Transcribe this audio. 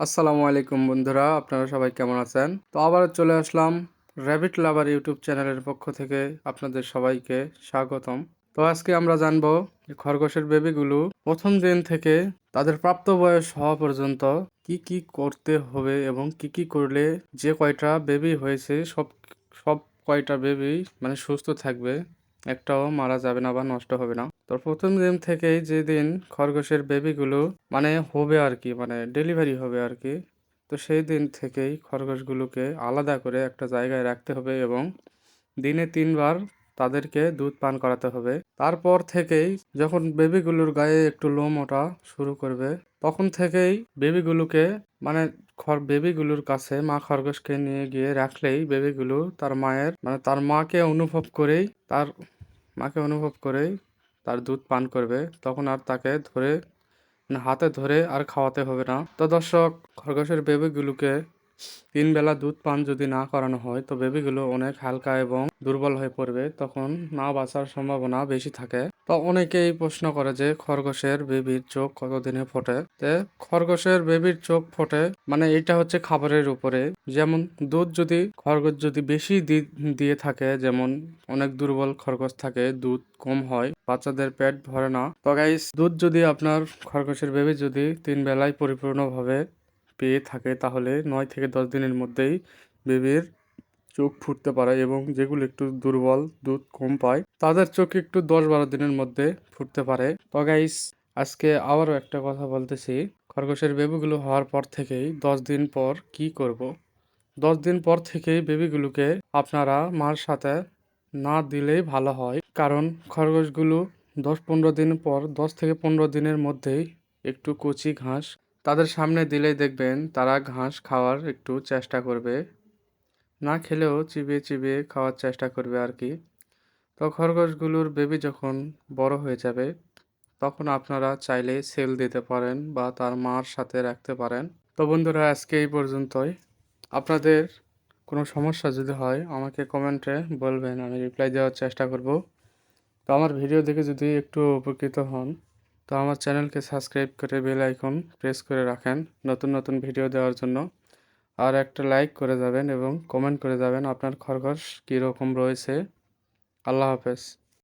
আসসালামু আলাইকুম বন্ধুরা, আপনারা সবাই কেমন আছেন? তো আবার চলে আসলাম র্যাবিট লাভার ইউটিউব চ্যানেলের পক্ষ থেকে আপনাদের সবাইকে স্বাগতম। তো আজকে আমরা জানব যে খরগোশের বেবিগুলো প্রথম দিন থেকে তাদের প্রাপ্ত বয়স হওয়া পর্যন্ত কি কি করতে হবে এবং কি কি করলে যে কয়টা বেবি হয়েছে, সব সব কয়টা বেবি মানে সুস্থ থাকবে একটাও মারা যাবে না বা নষ্ট হবে না। তো প্রথম দিন থেকেই যেদিন খরগোশের বেবিগুলো মানে হবে আর কি মানে ডেলিভারি হবে আর কি, তো সেই দিন থেকেই খরগোশগুলোকে আলাদা করে একটা জায়গায় রাখতে হবে এবং দিনে তিনবার তাদেরকে দুধ পান করাতে হবে। তারপর থেকেই যখন বেবিগুলোর গায়ে একটু লোম ওঠা শুরু করবে, তখন থেকেই বেবিগুলোকে মানে খর বেবিগুলোর কাছে মা খরগোশকে নিয়ে গিয়ে রাখলেই বেবিগুলো তার মায়ের মানে তার মাকে অনুভব করেই তার মাকে অনুভব করেই তার দুধ পান করবে, তখন আর তাকে ধরে হাতে ধরে আর খাওয়াতে হবে না। তো দর্শক, খরগোশের বেবিগুলোকে তিন বেলা দুধ পান যদি না করানো হয়, তো বেবিগুলো অনেক হালকা এবং দুর্বল হয়ে পড়বে, তখন না বাঁচার সম্ভাবনা বেশি থাকে। তো অনেকেই প্রশ্ন করে যে, খরগোশের বেবির চোখ কতদিনে ফোটে? তে, খরগোশের বেবির চোখ ফোটে মানে এটা হচ্ছে খাবারের উপরে। যেমন দুধ যদি, খরগোশ যদি বেশি দিয়ে থাকে, যেমন অনেক দুর্বল খরগোশ থাকে, দুধ কম হয়, বাচ্চাদের পেট ভরে না। তো গাইস দুধ যদি আপনার খরগোশের বেবি যদি তিন বেলায় পরিপূর্ণভাবে পেয়ে থাকে, তাহলে নয় থেকে দশ দিনের মধ্যেই বেবির চোখ ফুটতে পারে এবং যেগুলো একটু দুর্বল, দুধ কম পায়, তাদের চোখ একটু দশ বারো দিনের মধ্যে ফুটতে পারে। তো গাইস আজকে আবারও একটা কথা বলতেছি। খরগোশের বেবিগুলো হওয়ার পর থেকেই দশ দিন পর কি করব। দশ দিন পর থেকেই বেবিগুলোকে আপনারা মার সাথে না দিলেই ভালো হয়। কারণ খরগোশগুলো দশ পনেরো দিন পর, দশ থেকে পনেরো দিনের মধ্যেই একটু কচি ঘাস তাদের সামনে দিলেই দেখবেন তারা ঘাস খাওয়ার একটু চেষ্টা করবে। না খেলেও চিবিয়ে চিবিয়ে খাওয়ার চেষ্টা করবে আর কি। তো খরগোশগুলোর বেবি যখন বড় হয়ে যাবে, তখন আপনারা চাইলে সেল দিতে পারেন বা তার মার সাথে রাখতে পারেন। তো বন্ধুরা, আজকে এই পর্যন্তই। আপনাদের কোনো সমস্যা যদি হয়, আমাকে কমেন্টে বলবেন, আমি রিপ্লাই দেওয়ার চেষ্টা করব। তো আমার ভিডিও দেখে যদি একটু উপকৃত হন, তো আমার চ্যানেলকে সাবস্ক্রাইব করে বেল আইকন প্রেস করে রাখেন নতুন নতুন ভিডিও দেওয়ার জন্য। আর একটা লাইক করে যাবেন এবং কমেন্ট করে যাবেন আপনার খরগোশ কীরকম রয়েছে। আল্লাহ হাফেজ।